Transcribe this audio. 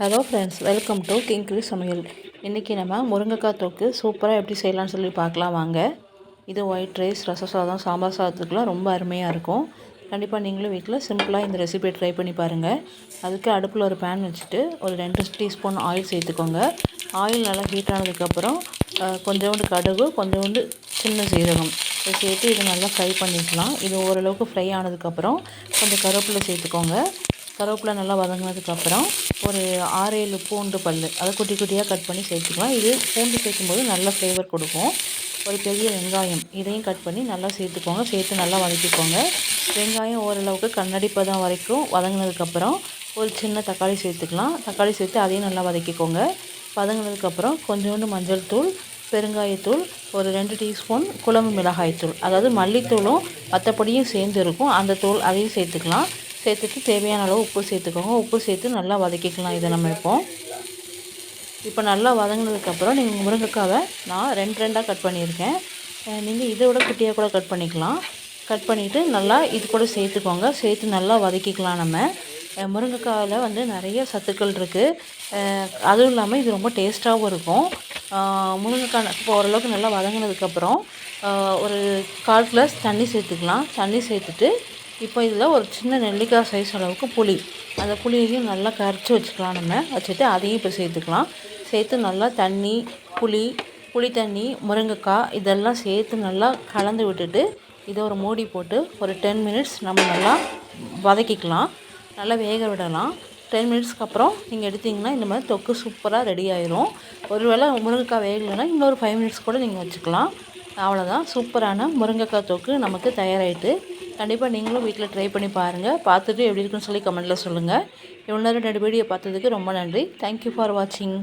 Hello friends welcome to கிங்க்ரி சமையல் இன்றைக்கி நம்ம முருங்கைக்காய் தொக்கு சூப்பராக எப்படி செய்யலாம்னு சொல்லி பார்க்கலாம் வாங்க. இது ஒயிட் ரைஸ் ரச சாதம் சாம்பார் சாதத்துக்குலாம் ரொம்ப அருமையாக இருக்கும். கண்டிப்பாக நீங்களும் வீட்டில் சிம்பிளாக இந்த ரெசிபியை ட்ரை பண்ணி பாருங்கள் அதுக்கு அடுப்பில் ஒரு பேன் வச்சுட்டு ஒரு ரெண்டு டீஸ்பூன் ஆயில் சேர்த்துக்கோங்க. ஆயில் நல்லா ஹீட் ஆனதுக்கப்புறம் கொஞ்சோண்டு கடுகு கொஞ்சோண்டு சின்ன சீரகம். இதை சேர்த்து இதை நல்லா ஃப்ரை பண்ணிக்கலாம். இது ஓரளவுக்கு ஃப்ரை ஆனதுக்கப்புறம் கொஞ்சம் கருவேப்பிலை சேர்த்துக்கோங்க. கருவேப்பிலை நல்லா வதங்கினதுக்கப்புறம் ஒரு ஆறு ஏழு பூண்டு பல் அதை குட்டி குட்டியாக கட் பண்ணி சேர்த்துக்கலாம். இது பூண்டு சேர்க்கும்போது நல்ல ஃப்ளேவர் கொடுக்கும். ஒரு பெரிய வெங்காயம் இதையும் கட் பண்ணி நல்லா சேர்த்துக்கோங்க. சேர்த்து நல்லா வதக்கிக்கோங்க. வெங்காயம் ஓரளவுக்கு கண்ணாடி பதம் வரைக்கும் வதங்கினதுக்கப்புறம் ஒரு சின்ன தக்காளி சேர்த்துக்கலாம். தக்காளி சேர்த்து அதையும் நல்லா வதக்கிக்கோங்க. வதங்கினதுக்கப்புறம் கொஞ்சோண்டு மஞ்சள் தூள் பெருங்காயத்தூள் ஒரு ரெண்டு டீஸ்பூன் குழம்பு மிளகாய்த்தூள் அதாவது மல்லித்தூளும் மற்றபடியும் சேர்ந்து இருக்கும். அந்த தூள் அதையும் சேர்த்துக்கலாம். சேர்த்துட்டு தேவையான அளவு உப்பு சேர்த்துக்கோங்க. உப்பு சேர்த்து நல்லா வதக்கிக்கலாம். இதை நம்ம இப்போ. இப்போ நல்லா வதங்கினதுக்கப்புறம் நீங்கள் முருங்கைக்காவை நான் ரெண்டு ரெண்டாக கட் பண்ணியிருக்கேன். நீங்கள் இதை விட குட்டியாக கூட கட் பண்ணிக்கலாம். கட் பண்ணிவிட்டு நல்லா இது கூட சேர்த்துக்கோங்க. சேர்த்து நல்லா வதக்கிக்கலாம் நம்ம. முருங்கைக்காவில் வந்து நிறைய சத்துக்கள் இருக்குது அதுவும் இல்லாமல் இது ரொம்ப டேஸ்ட்டாகவும் இருக்கும். முருங்கைக்காய் இப்போ ஓரளவுக்கு நல்லா வதங்கினதுக்கப்புறம் ஒரு கால் கிளாஸ் தண்ணி சேர்த்துக்கலாம். தண்ணி சேர்த்துட்டு இப்போ இதில் ஒரு சின்ன நெல்லிக்காய் சைஸ் அளவுக்கு புளி. அந்த புளியையும் நல்லா கரைச்சி வச்சுக்கலாம் நம்ம. வச்சுட்டு அதையும் இப்போ சேர்த்துக்கலாம். சேர்த்து நல்லா தண்ணி புளி புளி தண்ணி முருங்கைக்காய் இதெல்லாம் சேர்த்து நல்லா கலந்து விட்டுட்டு இதை ஒரு மூடி போட்டு ஒரு டென் மினிட்ஸ் நம்ம நல்லா வதக்கிக்கலாம். நல்லா வேக விடலாம். டென் மினிட்ஸ்க்கு அப்புறம் நீங்கள் எடுத்திங்கன்னா இந்த மாதிரி தொக்கு சூப்பராக ரெடி ஆயிரும். ஒருவேளை முருங்கைக்காய் வேகலைன்னா இன்னொரு ஃபைவ் மினிட்ஸ் கூட நீங்கள் வச்சுக்கலாம். அவ்வளோதான் சூப்பரான முருங்கைக்காய் தொக்கு நமக்கு தயாராகிட்டு கண்டிப்பாக நீங்களும் வீட்டில் ட்ரை பண்ணி பாருங்கள் பார்த்துட்டு எப்படி இருக்குன்னு சொல்லி கமெண்ட்டில் சொல்லுங்கள் இவ்வளோ நேரம் ரெண்டு வீடியோ பார்த்ததுக்கு ரொம்ப நன்றி. தேங்க்யூ ஃபார் வாட்சிங்